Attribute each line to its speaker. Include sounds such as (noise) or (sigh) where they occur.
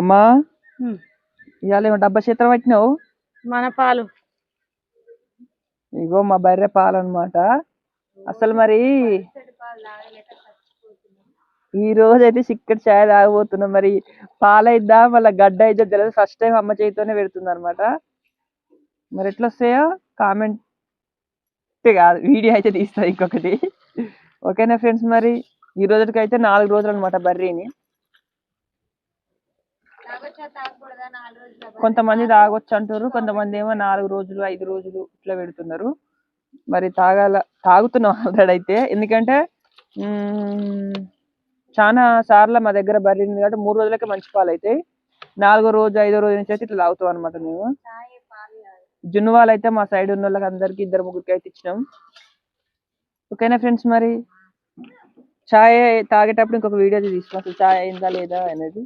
Speaker 1: అమ్మా. ఇవాళ ఏమో డబ్బా చేతులు పట్టినావు?
Speaker 2: మన పాలు.
Speaker 1: ఇగో మా బర్రె పాలు అన్నమాట అసలు మరి ఈ రోజు అయితే చిక్కటి చాయ్ తాగబోతున్నాం. మరి పాలైద్దా? మళ్ళీ గడ్డ అయిద్దా తెలియదు ఫస్ట్ టైం అమ్మ చేతితోనే పెడుతుంది అనమాట మరి ఎట్లా వస్తాయో కామెంట్ కాదు. వీడియో అయితే తీస్తా ఇంకొకటి. ఓకేనా ఫ్రెండ్స్ మరి? ఈ రోజుకి అయితే నాలుగు రోజులు అనమాట బర్రీని. కొంతమంది తాగొచ్చు అంటారు కొంతమంది ఏమో నాలుగు రోజులు ఐదు రోజులు ఇట్లా పెడుతున్నారు. మరి తాగాల తాగుతున్నాం (laughs) ఆల్రెడీ అయితే ఎందుకంటే చాలా సార్లు మా దగ్గర బర్రెంది కాబట్టి మూడు రోజులకే మంచి పాలు అవుతాయి నాలుగో రోజు ఐదో రోజు నుంచి అయితే ఇట్లా తాగుతాం అనమాట మేము. జున్ను వాళ్ళు అయితే మా సైడ్ ఉన్న వాళ్ళకి అందరికి ఇద్దరు ముగ్గురికి అయితే ఇచ్చినాం. ఓకేనా ఫ్రెండ్స్ మరి? చాయ్ తాగేటప్పుడు ఇంకొక వీడియో తీసుకున్నాం అసలు చాయ్ అయిందా లేదా అనేది.